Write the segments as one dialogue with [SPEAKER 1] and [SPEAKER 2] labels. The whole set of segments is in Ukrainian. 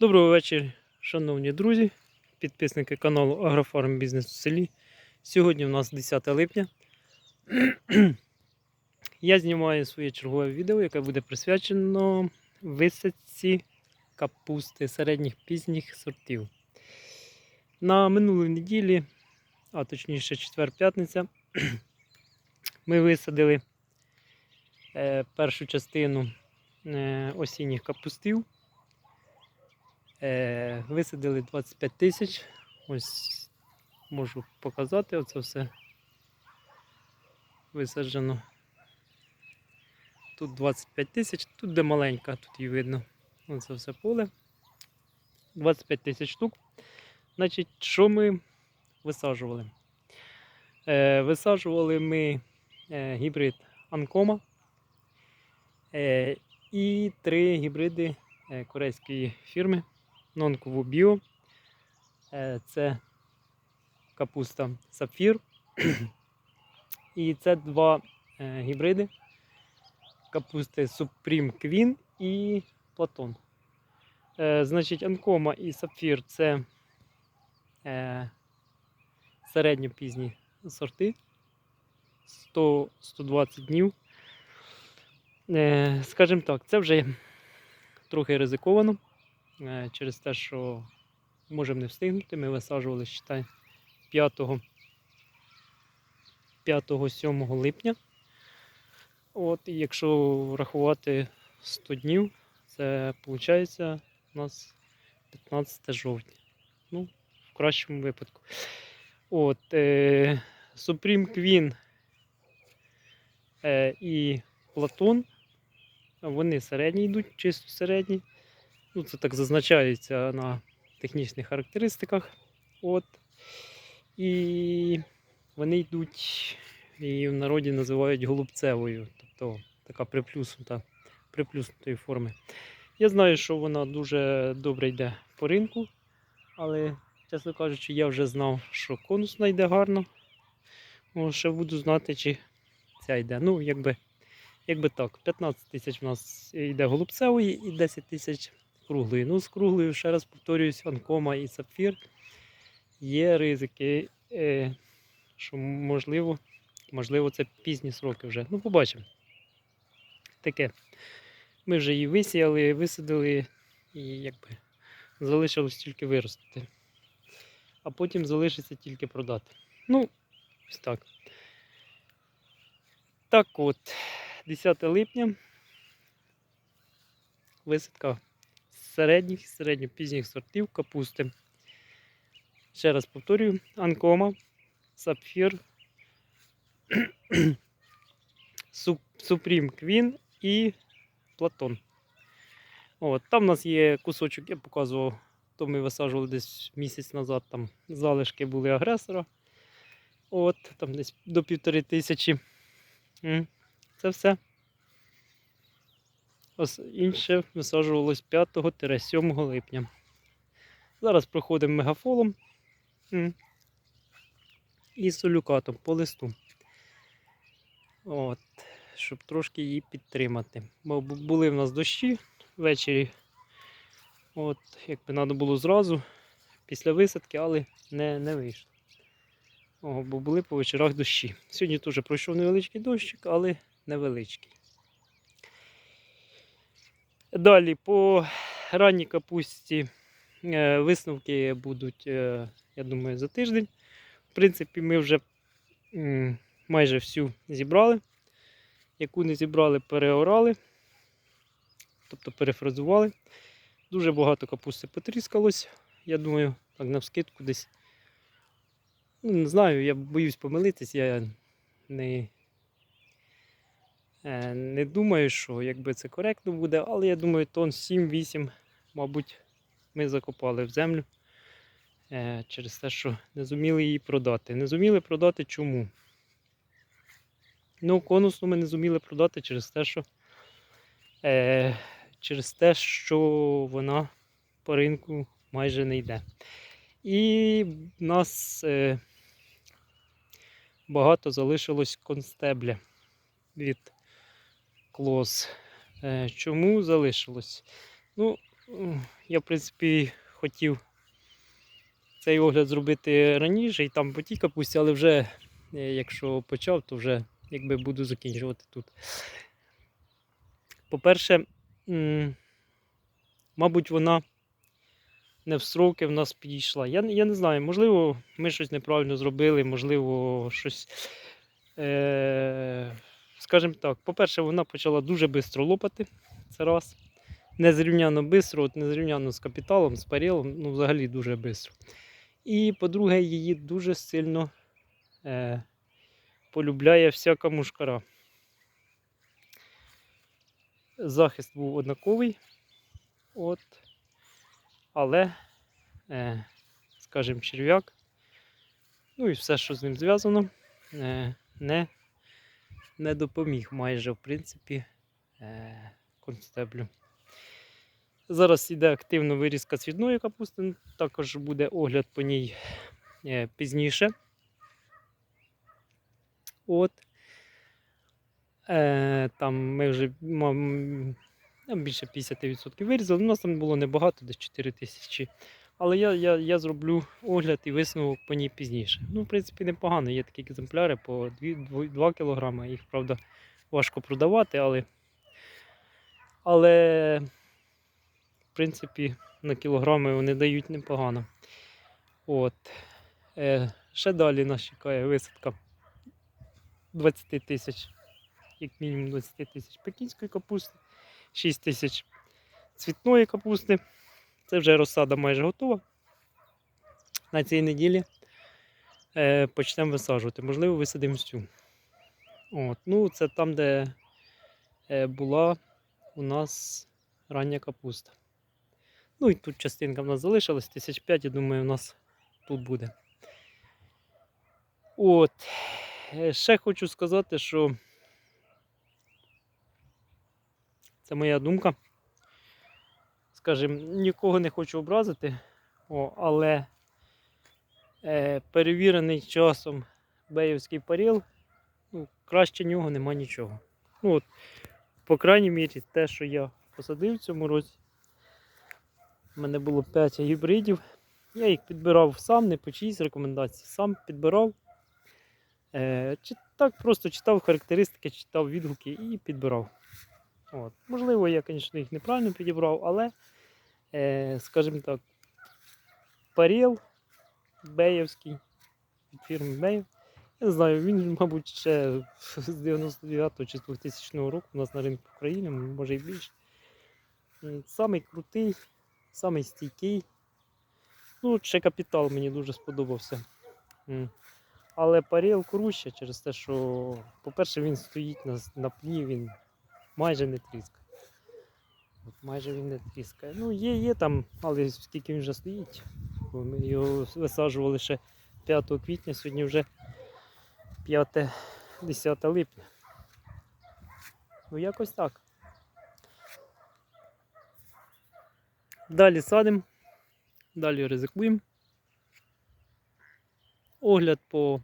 [SPEAKER 1] Доброго вечора, шановні друзі, підписники каналу Агрофарм Бізнес у селі. Сьогодні у нас 10 липня. Я знімаю своє чергове відео, яке буде присвячено висадці капусти середніх пізніх сортів. На минулій неділі, а точніше четвер-п'ятниця, ми висадили е, першу частину е, осінніх капустів. Е, висадили 25 тисяч. Ось можу показати оце все висаджено. Тут 25 тисяч, тут де маленька, тут її видно. Оце все поле. 25 тисяч штук. Значить, що ми висаджували? Е, висаджували ми е, гібрид Анкома е, і три гібриди е, корейської фірми Нонкову Біо. Е, Це капуста Сапфір. І це два е, гібриди капусти Supreme Queen і Платон. Е, Значить, Анкома і Сапфір це середньопізні сорти 100-120 днів. Скажімо так, це вже трохи ризиковано через те, що можемо не встигнути. Ми висаджували считай, 5 5-7 липня. От, і якщо рахувати 100 днів, це виходить у нас 15 жовтня. Ну, в кращому випадку. От, е, Supreme Queen е, і Платон. Вони середні йдуть, чисто середні. Ну, це так зазначається на технічних характеристиках. От. І вони йдуть, і в народі називають голубцевою, тобто така приплюснута, приплюснутої форми. Я знаю, що вона дуже добре йде по ринку, але, чесно кажучи, я вже знав, що конусна йде гарно. О, ще буду знати, чи ця йде. Ну, якби, якби так, 15 тисяч в нас йде голубцевої і 10 тисяч круглої. Ну, з круглою, ще раз повторююсь, анкома і сапфір. Є ризики, е, що можливо, можливо, це пізні сроки вже. Ну, побачимо. Таке. Ми вже її висіяли, висадили і якби залишилось тільки виростити. А потім залишиться тільки продати. Ну, ось так. Так от, 10 липня. Висадка середніх, середньо-пізніх сортів капусти. Ще раз повторюю: Анкома, Сапфір, Supreme Queen і Платон. От, там у нас є кусочок, я показував, то ми висаджували десь місяць назад, там залишки були агресора. От, там десь до півтори тисячі. Це все. Інше висаджувалось 5-7 липня. Зараз проходимо мегафолом і солюкатом по листу. От, щоб трошки її підтримати. Бо були в нас дощі ввечері. От, якби треба було зразу після висадки, але не, не вийшло. О, бо були по вечорах дощі. Сьогодні теж пройшов невеличкий дощик, але невеличкий. Далі по ранній капусті е, висновки будуть, е, я думаю, за тиждень. В принципі, ми вже майже всю зібрали. Яку не зібрали, переорали, тобто перефразували. Дуже багато капусти потріскалось. Я думаю, так навскидку десь. Ну, не знаю, я боюсь помилитись, я не, не думаю, що якби це коректно буде, але я думаю, тонн 7-8, мабуть, ми закопали в землю е, через те, що не зуміли її продати. Не зуміли продати чому? Ну, конусну ми не зуміли продати через те, що е, через те, що вона по ринку майже не йде. І в нас е, багато залишилось констебля від клос. Е, чому залишилось? Ну, я, в принципі, хотів цей огляд зробити раніше і там по тій капусті, але вже, е, якщо почав, то вже якби буду закінчувати тут. По-перше, мабуть, вона не в сроки в нас підійшла. Я, я не знаю, можливо, ми щось неправильно зробили, можливо, щось. Е, скажімо так, по-перше, вона почала дуже швидко лопати. Це раз. Незрівняно швидко, от незрівняно з капіталом, з парілом, ну взагалі дуже швидко. І по-друге, її дуже сильно е, полюбляє всяка мушкара. Захист був однаковий. От. Але, е, скажімо, черв'як, ну і все, що з ним зв'язано, е, не, не допоміг майже, в принципі, е, констеблю. Зараз йде активно вирізка цвітної капусти, також буде огляд по ній е, пізніше. От. Е, там ми вже мам, там більше 50% вирізали. У нас там було небагато, десь 4 тисячі. Але я, я, я зроблю огляд і висновок по ній пізніше. Ну, в принципі, непогано. Є такі екземпляри по 2, 2 кг. Їх, правда, важко продавати, але, але в принципі, на кілограми вони дають непогано. От. Е, ще далі нас чекає висадка 20 тисяч, як мінімум 20 тисяч пекінської капусти, 6 тисяч цвітної капусти. Це вже розсада майже готова. На цій неділі е, почнемо висаджувати. Можливо, висадимо всю. От. Ну, це там, де е, була у нас рання капуста. Ну і тут частинка в нас залишилась, тисяч п'ять, я думаю, у нас тут буде. От. Е, Ще хочу сказати, що це моя думка. Скажімо, нікого не хочу образити, о, але е, перевірений часом беївський паріл, ну, краще нього нема нічого. Ну, от, по крайній мірі, те, що я посадив в цьому році, у мене було 5 гібридів. Я їх підбирав сам, не по чиїсь рекомендації, сам підбирав. Е, чи так просто читав характеристики, читав відгуки і підбирав. От. Можливо, я, звісно, їх неправильно підібрав, але, скажімо так, паріл Беєвський від фірми Беєв. Я не знаю, він, мабуть, ще з 99 чи з 2000 року у нас на ринку України, може і більше. Самий крутий, самий стійкий. Ну, ще капітал мені дуже сподобався. Але паріл круче через те, що, по-перше, він стоїть на, на пні, він майже не тріскає. От майже він не тріскає. Ну, є, є там, але скільки він вже стоїть. Ми його висаджували ще 5 квітня, сьогодні вже 5 10 липня. Ну, якось так. Далі садимо, далі ризикуємо. Огляд по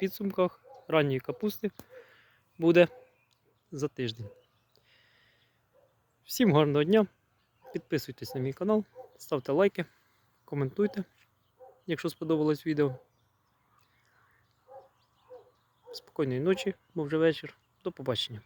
[SPEAKER 1] підсумках ранньої капусти буде за тиждень. Всім гарного дня. Підписуйтесь на мій канал, ставте лайки, коментуйте, якщо сподобалось відео. Спокійної ночі, бо вже вечір. До побачення.